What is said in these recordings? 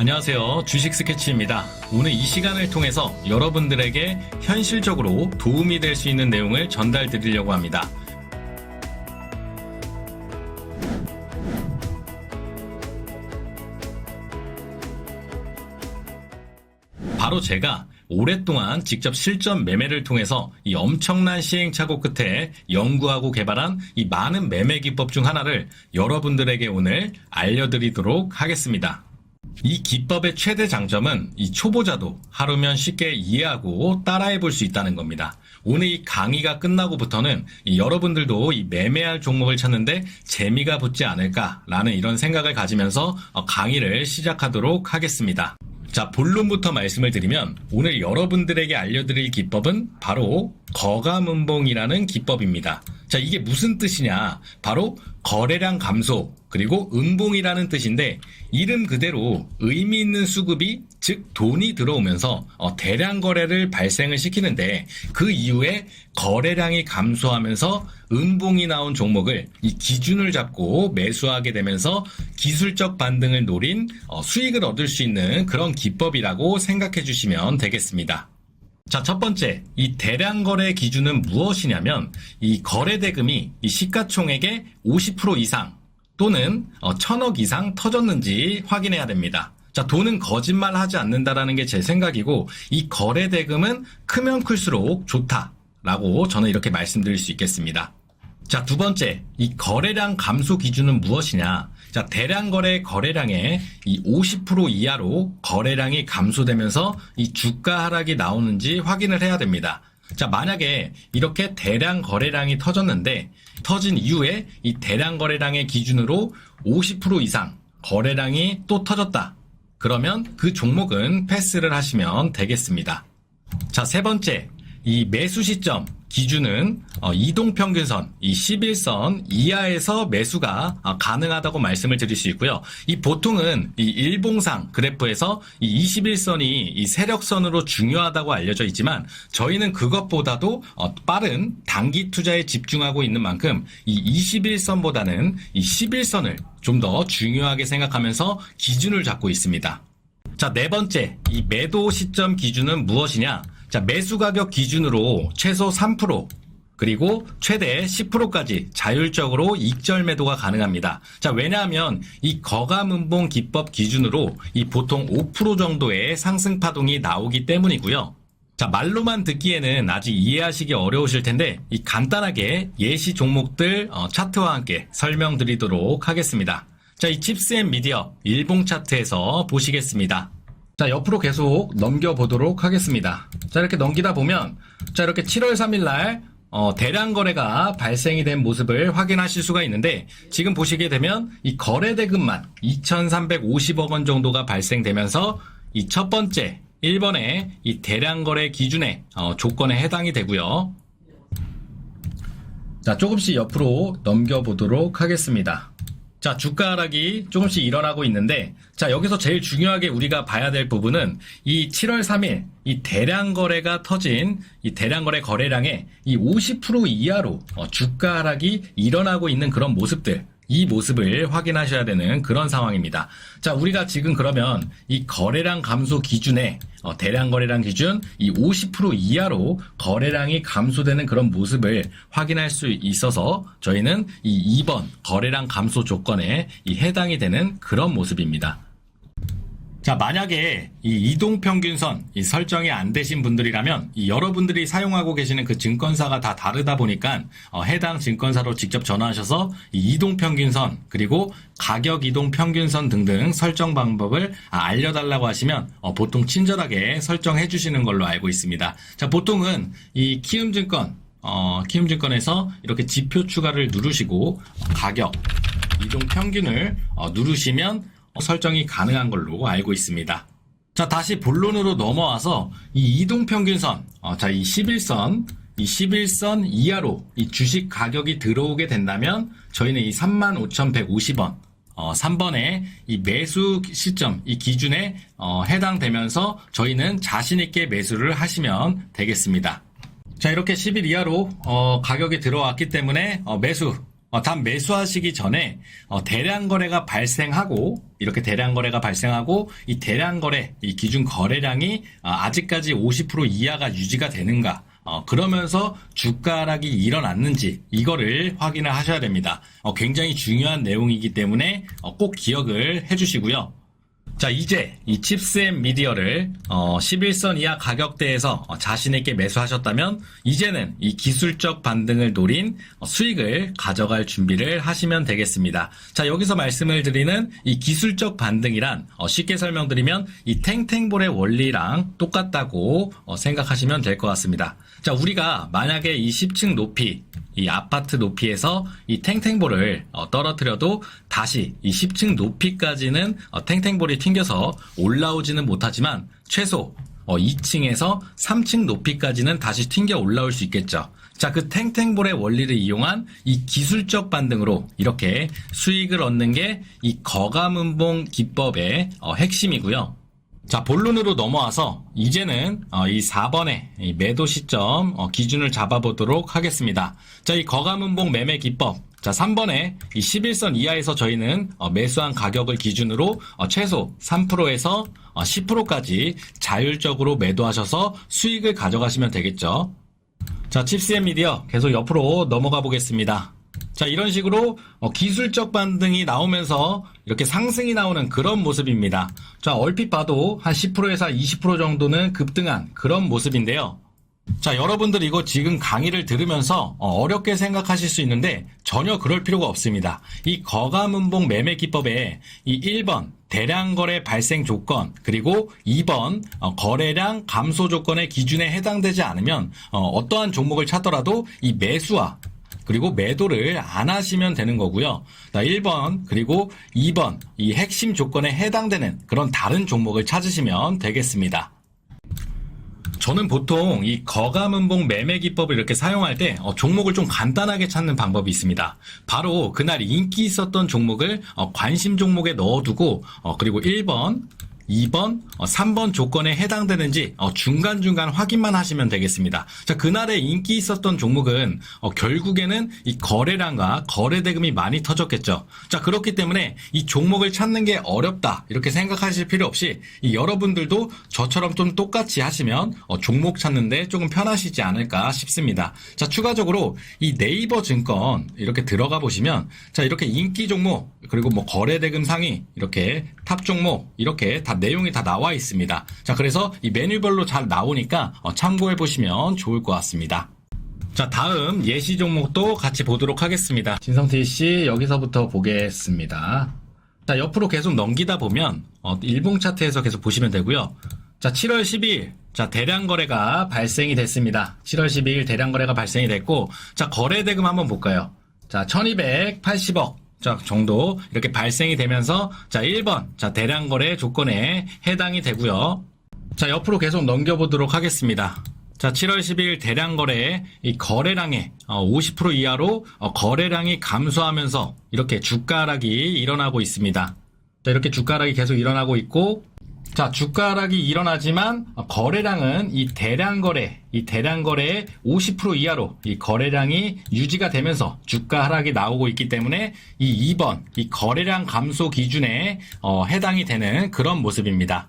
안녕하세요. 주식 스케치입니다. 오늘 이 시간을 통해서 여러분들에게 현실적으로 도움이 될 수 있는 내용을 전달 드리려고 합니다. 바로 제가 오랫동안 직접 실전 매매를 통해서 이 엄청난 시행착오 끝에 연구하고 개발한 이 많은 매매 기법 중 하나를 여러분들에게 오늘 알려드리도록 하겠습니다. 이 기법의 최대 장점은 이 초보자도 하루면 쉽게 이해하고 따라해 볼 수 있다는 겁니다. 오늘 이 강의가 끝나고부터는 이 여러분들도 이 매매할 종목을 찾는데 재미가 붙지 않을까라는 이런 생각을 가지면서 어, 강의를 시작하도록 하겠습니다. 자, 본론부터 말씀을 드리면 오늘 여러분들에게 알려드릴 기법은 바로 거감음봉이라는 기법입니다. 자, 이게 무슨 뜻이냐? 바로 거래량 감소, 그리고 음봉이라는 뜻인데 이름 그대로 의미 있는 수급이 즉 돈이 들어오면서 어, 대량 거래를 발생을 시키는데 그 이후에 거래량이 감소하면서 음봉이 나온 종목을 이 기준을 잡고 매수하게 되면서 기술적 반등을 노린 어, 수익을 얻을 수 있는 그런 기법이라고 생각해 주시면 되겠습니다. 자, 첫 번째, 이 대량 거래 기준은 무엇이냐면, 이 거래 대금이 이 시가총액의 50% 이상 또는 어, 천억 이상 터졌는지 확인해야 됩니다. 자, 돈은 거짓말 하지 않는다라는 게 제 생각이고, 이 거래 대금은 크면 클수록 좋다 라고 저는 이렇게 말씀드릴 수 있겠습니다. 자, 두 번째, 이 거래량 감소 기준은 무엇이냐? 자, 대량 거래 거래량의 이 50% 이하로 거래량이 감소되면서 이 주가 하락이 나오는지 확인을 해야 됩니다. 자, 만약에 이렇게 대량 거래량이 터졌는데 터진 이후에 이 대량 거래량의 기준으로 50% 이상 거래량이 또 터졌다. 그러면 그 종목은 패스를 하시면 되겠습니다. 자, 세 번째. 이 매수 시점 기준은 어, 이동 평균선, 이 11선 이하에서 매수가 어, 가능하다고 말씀을 드릴 수 있고요. 이 보통은 이 일봉상 그래프에서 이 21선이 이 세력선으로 중요하다고 알려져 있지만 저희는 그것보다도 어, 빠른 단기 투자에 집중하고 있는 만큼 이 21선보다는 이 11선을 좀 더 중요하게 생각하면서 기준을 잡고 있습니다. 자, 네 번째, 이 매도 시점 기준은 무엇이냐? 자, 매수 가격 기준으로 최소 3%, 그리고 최대 10%까지 자율적으로 익절 매도가 가능합니다. 자, 왜냐하면 이 거감음봉 기법 기준으로 이 보통 5% 정도의 상승 파동이 나오기 때문이고요. 자, 말로만 듣기에는 아직 이해하시기 어려우실 텐데, 이 간단하게 예시 종목들 어, 차트와 함께 설명드리도록 하겠습니다. 자, 이 칩스 앤 미디어 일봉 차트에서 보시겠습니다. 자, 옆으로 계속 넘겨보도록 하겠습니다. 자, 이렇게 넘기다 보면, 자, 이렇게 7월 3일 날, 어, 대량 거래가 발생이 된 모습을 확인하실 수가 있는데, 지금 보시게 되면, 이 거래 대금만 2,350억 원 정도가 발생되면서, 이 첫 번째, 1번의 이 대량 거래 기준의 어, 조건에 해당이 되고요. 자, 조금씩 옆으로 넘겨보도록 하겠습니다. 자, 주가 하락이 조금씩 일어나고 있는데, 자, 여기서 제일 중요하게 우리가 봐야 될 부분은 이 7월 3일, 이 대량 거래가 터진 이 대량 거래 거래량의 이 50% 이하로 어, 주가 하락이 일어나고 있는 그런 모습들, 이 모습을 확인하셔야 되는 그런 상황입니다. 자, 우리가 지금 그러면 이 거래량 감소 기준에 어, 대량 거래량 기준 이 50% 이하로 거래량이 감소되는 그런 모습을 확인할 수 있어서 저희는 이 2번 거래량 감소 조건에 이 해당이 되는 그런 모습입니다. 자, 만약에 이 이동 평균선 이 설정이 안 되신 분들이라면 이 여러분들이 사용하고 계시는 그 증권사가 다 다르다 보니까 어, 해당 증권사로 직접 전화하셔서 이 이동 평균선 그리고 가격 이동 평균선 등등 설정 방법을 아, 알려달라고 하시면 어, 보통 친절하게 설정해 주시는 걸로 알고 있습니다. 자, 보통은 이 키움증권 어, 키움증권에서 이렇게 지표 추가를 누르시고 가격 이동 평균을 어, 누르시면 설정이 가능한 걸로 알고 있습니다. 자, 다시 본론으로 넘어와서 이 이동평균선, 어, 자, 이 11선, 이 11선 이하로 이 주식 가격이 들어오게 된다면 저희는 이 35,150원, 어, 3번에 이 매수 시점, 이 기준에 어, 해당되면서 저희는 자신있게 매수를 하시면 되겠습니다. 자, 이렇게 10일 이하로 어, 가격이 들어왔기 때문에 어, 매수 어, 단 매수하시기 전에 어, 대량 거래가 발생하고 이렇게 대량 거래가 발생하고 이 대량 거래 이 기준 거래량이 어, 아직까지 50% 이하가 유지가 되는가 어, 그러면서 주가 하락이 일어났는지 이거를 확인을 하셔야 됩니다. 어, 굉장히 중요한 내용이기 때문에 어, 꼭 기억을 해주시고요. 자, 이제 이 칩스앤 미디어를 어, 11선 이하 가격대에서 어, 자신있게 매수하셨다면 이제는 이 기술적 반등을 노린 어, 수익을 가져갈 준비를 하시면 되겠습니다. 자, 여기서 말씀을 드리는 이 기술적 반등이란 어, 쉽게 설명드리면 이 탱탱볼의 원리랑 똑같다고 어, 생각하시면 될 것 같습니다. 자, 우리가 만약에 이 10층 높이 이 아파트 높이에서 이 탱탱볼을 어, 떨어뜨려도 다시 이 10층 높이까지는 어, 탱탱볼이 튕 겨서 올라오지는 못하지만 최소 2층에서 3층 높이까지는 다시 튕겨 올라올 수 있겠죠. 자, 그 탱탱볼의 원리를 이용한 이 기술적 반등으로 이렇게 수익을 얻는 게 이 거가문봉 기법의 어, 핵심이고요. 자, 본론으로 넘어와서 이제는 어, 이 4번의 이 매도 시점 어, 기준을 잡아보도록 하겠습니다. 자, 이 거가문봉 매매 기법. 자, 3번에 이 11선 이하에서 저희는 어, 매수한 가격을 기준으로 어, 최소 3%에서 어, 10%까지 자율적으로 매도하셔서 수익을 가져가시면 되겠죠. 자, 칩스앤 미디어 계속 옆으로 넘어가 보겠습니다. 자, 이런 식으로 어, 기술적 반등이 나오면서 이렇게 상승이 나오는 그런 모습입니다. 자, 얼핏 봐도 한 10%에서 20% 정도는 급등한 그런 모습인데요. 자, 여러분들 이거 지금 강의를 들으면서 어, 어렵게 생각하실 수 있는데 전혀 그럴 필요가 없습니다. 이 거가문봉 매매 기법에 이 1번 대량 거래 발생 조건 그리고 2번 어, 거래량 감소 조건의 기준에 해당되지 않으면 어, 떠한 종목을 찾더라도 이 매수와 그리고 매도를 안 하시면 되는 거고요. 자, 1번 그리고 2번 이 핵심 조건에 해당되는 그런 다른 종목을 찾으시면 되겠습니다. 저는 보통 이 거가문봉 매매 기법을 이렇게 사용할 때 어, 종목을 좀 간단하게 찾는 방법이 있습니다. 바로 그날 인기 있었던 종목을 어, 관심 종목에 넣어두고 어, 그리고 1번 2번, 3번 조건에 해당되는지 어, 중간중간 확인만 하시면 되겠습니다. 자, 그날에 인기 있었던 종목은 어, 결국에는 이 거래량과 거래 대금이 많이 터졌겠죠. 자, 그렇기 때문에 이 종목을 찾는 게 어렵다. 이렇게 생각하실 필요 없이 이 여러분들도 저처럼 좀 똑같이 하시면 어, 종목 찾는데 조금 편하시지 않을까 싶습니다. 자, 추가적으로 이 네이버 증권 이렇게 들어가 보시면 자, 이렇게 인기 종목 그리고 뭐 거래 대금 상위 이렇게 탑 종목 이렇게 다 내용이 다 나와 있습니다. 자, 그래서 이 메뉴별로 잘 나오니까 어, 참고해 보시면 좋을 것 같습니다. 자, 다음 예시 종목도 같이 보도록 하겠습니다. 진성태 씨, 여기서부터 보겠습니다. 자, 옆으로 계속 넘기다 보면, 어, 일봉 차트에서 계속 보시면 되고요. 자, 7월 12일, 자, 대량 거래가 발생이 됐습니다. 7월 12일 대량 거래가 발생이 됐고, 자, 거래 대금 한번 볼까요? 자, 1280억. 자, 정도 이렇게 발생이 되면서 자, 1번. 자, 대량 거래 조건에 해당이 되고요. 자, 옆으로 계속 넘겨 보도록 하겠습니다. 자, 7월 12일 대량 거래, 이 거래량의 50% 이하로 어, 거래량이 감소하면서 이렇게 주가 하락이 일어나고 있습니다. 자, 이렇게 주가 하락이 계속 일어나고 있고, 자, 주가 하락이 일어나지만 어, 거래량은 이 대량 거래, 이 대량 거래의 50% 이하로 이 거래량이 유지가 되면서 주가 하락이 나오고 있기 때문에 이 2번, 이 거래량 감소 기준에 어, 해당이 되는 그런 모습입니다.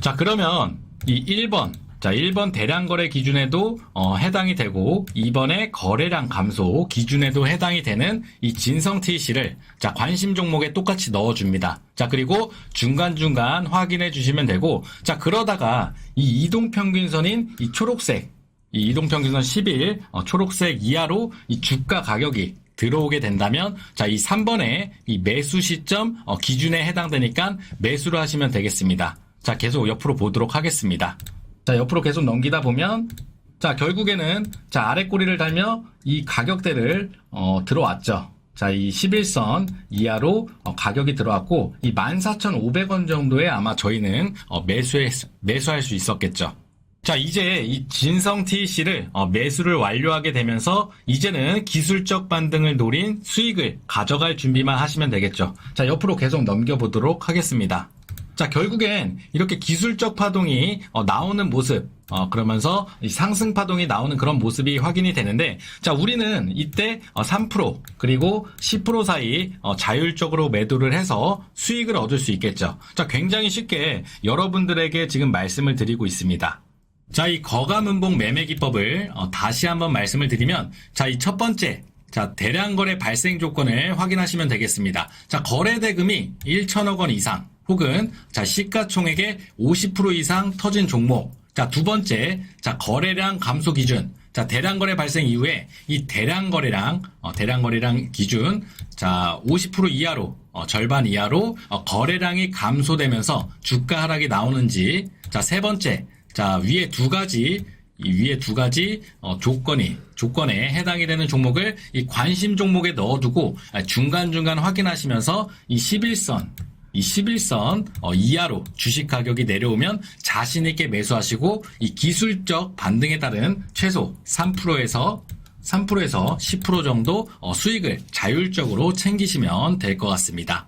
자, 그러면 이 1번, 자, 1번 대량 거래 기준에도 어, 해당이 되고 2번의 거래량 감소 기준에도 해당이 되는 이 진성 TC를 자, 관심 종목에 똑같이 넣어 줍니다. 자, 그리고 중간중간 확인해 주시면 되고 자, 그러다가 이 이동 평균선인 이 초록색 이 이동 평균선 10일 어, 초록색 이하로 이 주가 가격이 들어오게 된다면 자 이 3번의 이 매수 시점 어, 기준에 해당되니까 매수를 하시면 되겠습니다. 자 계속 옆으로 보도록 하겠습니다. 자 옆으로 계속 넘기다 보면 자 결국에는 자 아래 꼬리를 달며 이 가격대를 어, 들어왔죠. 자, 이 11선 이하로 어, 가격이 들어왔고, 이 14,500원 정도에 아마 저희는 어, 매수해, 매수할 수 있었겠죠. 자, 이제 이 진성 TC를 어, 매수를 완료하게 되면서 이제는 기술적 반등을 노린 수익을 가져갈 준비만 하시면 되겠죠. 자, 옆으로 계속 넘겨 보도록 하겠습니다. 자, 결국엔 이렇게 기술적 파동이 어, 나오는 모습, 어, 그러면서 이 상승 파동이 나오는 그런 모습이 확인이 되는데, 자, 우리는 이때 어, 3% 그리고 10% 사이 어, 자율적으로 매도를 해서 수익을 얻을 수 있겠죠. 자, 굉장히 쉽게 여러분들에게 지금 말씀을 드리고 있습니다. 자, 이 거가문봉 매매 기법을 어, 다시 한번 말씀을 드리면, 자, 이 첫 번째, 자, 대량 거래 발생 조건을 확인하시면 되겠습니다. 자, 거래 대금이 1천억 원 이상, 혹은 자, 시가총액의 50% 이상 터진 종목. 자, 두 번째, 자, 거래량 감소 기준. 자, 대량 거래 발생 이후에 이 대량 거래량, 어, 대량 거래량 기준, 자, 50% 이하로, 어, 절반 이하로 어, 거래량이 감소되면서 주가 하락이 나오는지. 자, 세 번째, 자, 위에 두 가지, 이 위에 두 가지 어, 조건이 조건에 해당이 되는 종목을 이 관심 종목에 넣어두고 아, 중간중간 확인하시면서 이 11선 이 11선 어, 이하로 주식 가격이 내려오면 자신 있게 매수하시고 이 기술적 반등에 따른 최소 3%에서 3%에서 10% 정도 어, 수익을 자율적으로 챙기시면 될 것 같습니다.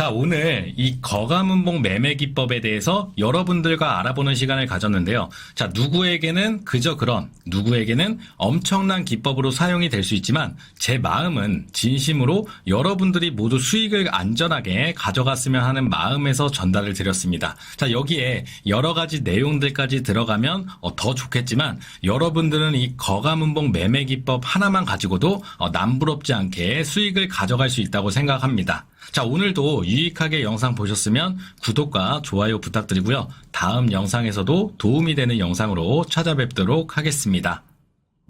자, 오늘 이 거가문봉 매매 기법에 대해서 여러분들과 알아보는 시간을 가졌는데요. 자, 누구에게는 그저 그런, 누구에게는 엄청난 기법으로 사용이 될 수 있지만, 제 마음은 진심으로 여러분들이 모두 수익을 안전하게 가져갔으면 하는 마음에서 전달을 드렸습니다. 자, 여기에 여러 가지 내용들까지 들어가면 어, 더 좋겠지만, 여러분들은 이 거가문봉 매매 기법 하나만 가지고도 어, 남부럽지 않게 수익을 가져갈 수 있다고 생각합니다. 자, 오늘도 유익하게 영상 보셨으면 구독과 좋아요 부탁드리고요. 다음 영상에서도 도움이 되는 영상으로 찾아뵙도록 하겠습니다.